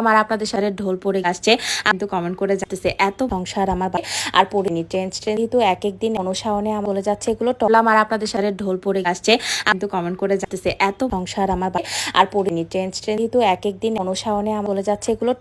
আমার আপনাদের সাথে ঢোল পড়ে আসছে। কিন্তু কমেন্ট করে যাচ্ছে, এত সংসার আমার আর পড়িনি ট্রেন ট্রেন কিন্তু এক একদিন দিন আমি বলে যাচ্ছে, এগুলো টলা আমার আপনাদের সাথে ঢোল পড়ে আসছে। কিন্তু কমেন্ট করে যাচ্ছে, এত সংসার আমার আর পড়িনি ট্রেন ট্রেন কিন্তু এক একদিন দিন আমি বলে যাচ্ছে, এগুলো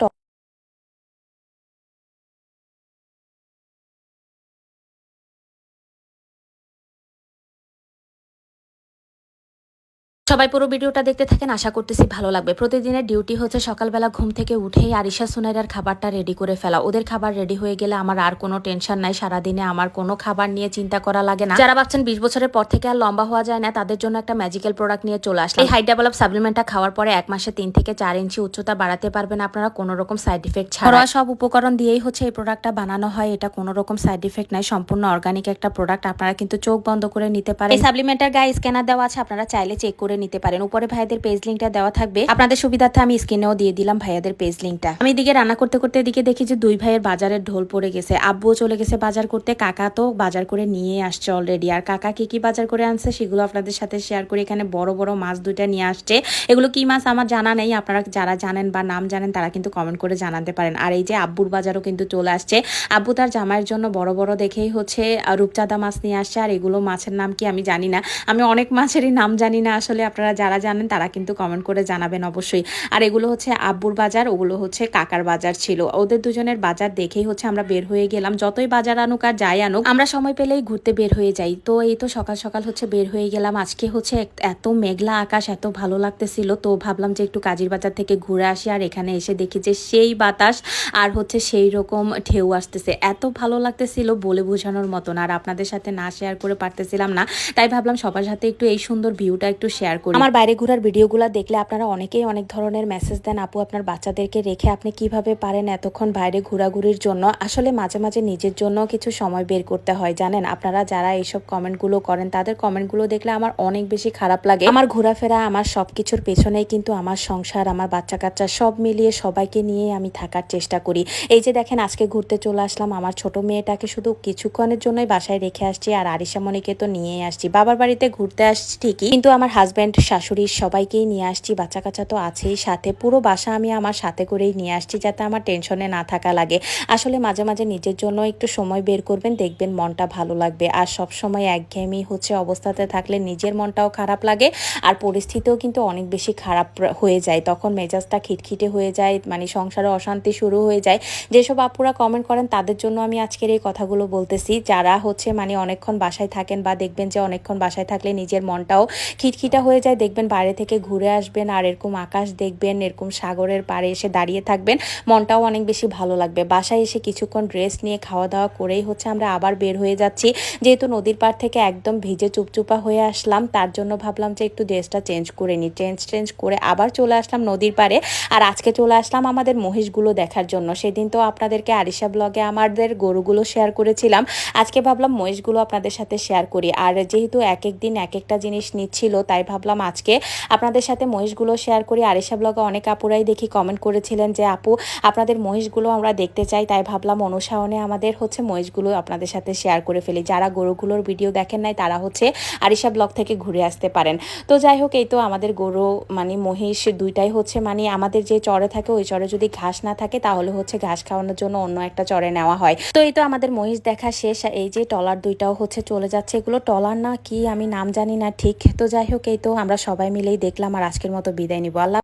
সবাই পুরো ভিডিওটা দেখতে থাকেন, আশা করতেছি ভালো লাগবে। প্রতিদিনের ডিউটি হচ্ছে সকালবেলা ঘুম থেকে উঠেই আরিশা সুনাইরার খাবারটা রেডি করে ফেলা। ওদের খাবার রেডি হয়ে গেলে আমার আর কোনো টেনশন নাই, সারাদিনে আমার কোনো খাবার নিয়ে চিন্তা করা লাগে না। যারা ভাবছেন বিশ বছরের পর থেকে আর লম্বা হওয়া যায় না, তাদের জন্য একটা ম্যাজিক্যাল প্রোডাক্ট নিয়ে চলে আসলে এই হাই ডেভেলপ সাপ্লিমেন্টটা খাওয়ার পরে এক মাসে তিন থেকে চার ইঞ্চি উচ্চতা বাড়াতে পারবেন আপনারা, কোনো রকম সাইড ইফেক্ট ছাড়া সব উপকরণ দিয়েই হচ্ছে এই প্রোডাক্টটা বানানো হয়, এটা কোনো রকম সাইড ইফেক্ট নাই, সম্পূর্ণ অর্গানিক একটা প্রোডাক্ট আপনারা কিন্তু চোখ বন্ধ করে নিতে পারেন। এই সাপ্লিমেন্টের গায়ে স্ক্যানার দেওয়া আছে, আপনারা চাইলে চেক করে নিতে পারেন। উপরে ভাইয়াদের পেজ লিঙ্কটা দেওয়া থাকবে। আপনাদের সুবিধার্থে আমি স্ক্রিনেও দিয়ে দিলাম ভাইয়াদের পেজ লিঙ্কটা আমি এদিকে রান্না করতে করতে এদিকে দেখি যে দুই ভাইয়ের বাজারের ঢোল পড়ে গেছে। আব্বুও চলে গেছে বাজার করতে। কাকা তো বাজার করে নিয়ে আসছে অলরেডি আর কাকা কি কি বাজার করে আনছে সেগুলো আপনাদের সাথে শেয়ার করে এখানে বড় বড় মাছ দুইটা নিয়ে আসছে। এগুলো কি মাছ আমার জানা নেই। আপনারা যারা জানেন বা নাম জানেন তারা কিন্তু কমেন্ট করে জানাতে পারেন। আর এই যে আব্বুর বাজারও কিন্তু চলে আসছে। আব্বু তার জামাইয়ের জন্য বড় বড় দেখেই হচ্ছে, রূপচাঁদা মাছ নিয়ে আসছে। আর এগুলো মাছের নাম কি আমি জানি না। আমি অনেক মাছেরই নাম জানি না আসলে আপনারা যারা জানেন তারা কিন্তু কমেন্ট করে জানাবেন অবশ্যই। আর এগুলো হচ্ছে আব্বুর বাজার, ওগুলো হচ্ছে কাকার বাজার ছিল। ওদের দুজনের বাজার দেখেই হচ্ছে আমরা বের হয়ে গেলাম। যতই বাজার আনুক আর যাই আনুক, আমরা সময় পেলেই ঘুরতে বের হয়ে যাই। তো এই তো সকাল সকাল হচ্ছে বের হয়ে গেলাম। আজকে হচ্ছে এত মেঘলা আকাশ, এত ভালো লাগতেছিল। তো ভাবলাম যে একটু কাজির বাজার থেকে ঘুরে আসি আর এখানে এসে দেখি যে সেই বাতাস আর হচ্ছে সেই রকম ঢেউ আসতেছে। এত ভালো লাগতেছিল বলে বোঝানোর মতন। আর আপনাদের সাথে না শেয়ার করে পারতেছিলাম না। তাই ভাবলাম সবার সাথে একটু এই সুন্দর ভিউটা একটু শেয়ার করি। আমার বাইরে ঘোরার ভিডিওগুলো দেখলে আপনারা অনেকেই অনেক ধরনের মেসেজ দেন, আপু, আপনার বাচ্চাদেরকে রেখে আপনি কীভাবে পারেন এতক্ষণ বাইরে ঘোরাঘুরির জন্য? আসলে মাঝে মাঝে নিজের জন্য কিছু সময় বের করতে হয়, জানেন? আপনারা যারা এইসব কমেন্টগুলো করেন, তাদের কমেন্টগুলো দেখলে আমার অনেক বেশি খারাপ লাগে। আমার ঘোরাফেরা, আমার সবকিছুর পেছনেই কিন্তু আমার সংসার, আমার বাচ্চা কাচ্চা সব মিলিয়ে সবাইকে নিয়ে আমি থাকার চেষ্টা করি। এই যে দেখেন, আজকে ঘুরতে চলে আসলাম, আমার ছোট মেয়েটাকে শুধু কিছুক্ষণের জন্যই বাসায় রেখে আসছি আর আরিশা মনিকে তো নিয়েই আসছি। বাবার বাড়িতে ঘুরতে আসছি ঠিকই, কিন্তু আমার হাজব্যান্ড শাশুড়ি সবাইকেই নিয়ে আসছি বাচ্চা কাচ্চা তো আছেই সাথে। পুরো বাসা আমি আমার সাথে করেই নিয়ে আসছি যাতে আমার টেনশনে না থাকা লাগে। আসলে মাঝে মাঝে নিজের জন্য একটু সময় বের করবেন, দেখবেন মনটা ভালো লাগবে। আর সব সময় একঘেয়েমি হচ্ছে অবস্থাতে থাকলে নিজের মনটাও খারাপ লাগে আর পরিস্থিতিও কিন্তু অনেক বেশি খারাপ হয়ে যায়। তখন মেজাজটা খিটখিটে হয়ে যায় মানে সংসারে অশান্তি শুরু হয়ে যায়। যেসব আপুরা কমেন্ট করেন তাদের জন্য আমি আজকের এই কথাগুলো বলতেছি। যারা হচ্ছে মানে অনেকক্ষণ বাসায় থাকেন বা দেখবেন যে অনেকক্ষণ বাসায় থাকলে নিজের মনটাও খিটখিটা হয়ে যায়, দেখবেন বাইরে থেকে ঘুরে আসবেন আর এরকম আকাশ দেখবেন, এরকম সাগরের পাড়ে এসে দাঁড়িয়ে থাকবেন, মনটাও অনেক বেশি ভালো লাগবে। বাসায় এসে কিছুক্ষণ রেস্ট নিয়ে খাওয়া দাওয়া করেই হচ্ছে আমরা আবার বের হয়ে যাচ্ছি। যেহেতু নদীর পাড় থেকে একদম ভিজে চুপচুপা হয়ে আসলাম, তার জন্য ভাবলাম যে একটু ড্রেসটা চেঞ্জ করে নিই। চেঞ্জ চেঞ্জ করে আবার চলে আসলাম নদীর পাড়ে। আর আজকে চলে আসলাম আমাদের মহিষগুলো দেখার জন্য। সেদিন তো আপনাদেরকে আরিশা ব্লগে আমাদের গরুগুলো শেয়ার করেছিলাম। আজকে ভাবলাম মহিষগুলো আপনাদের সাথে শেয়ার করি। আর যেহেতু এক এক দিন এক একটা জিনিস নিচ্ছিল, তাই ভাবলাম আজকে আপনাদের সাথে মহিষগুলো শেয়ার করি। আরিশা ব্লগে অনেক আপুরাই দেখি কমেন্ট করেছিলেন যে, আপু, আপনাদের মহিষগুলো আমরা দেখতে চাই। তাই ভাবলাম অনুসারণে আমাদের হচ্ছে মহিষগুলো আপনাদের সাথে শেয়ার করে ফেলি। যারা গরুগুলোর ভিডিও দেখেন নাই, তারা হচ্ছে আরিশা ব্লগ থেকে ঘুরে আসতে পারেন। তো যাই হোক, এই তো আমাদের গরু মানে মহিষ দুইটাই হচ্ছে মানে আমাদের যে চরে থাকে, ওই চরে যদি ঘাস না থাকে, তাহলে হচ্ছে ঘাস খাওয়ানোর জন্য অন্য একটা চরে নেওয়া হয়। তো এই তো আমাদের মহিষ দেখা শেষ। এই যে টলার দুইটাও হচ্ছে চলে যাচ্ছে। এগুলো টলার না কি আমি নাম জানি না ঠিক। তো যাই হোক, এই তো আমরা সবাই মিলেই দেখলাম আর আজকের মতো বিদায় নিব। আল্লাহ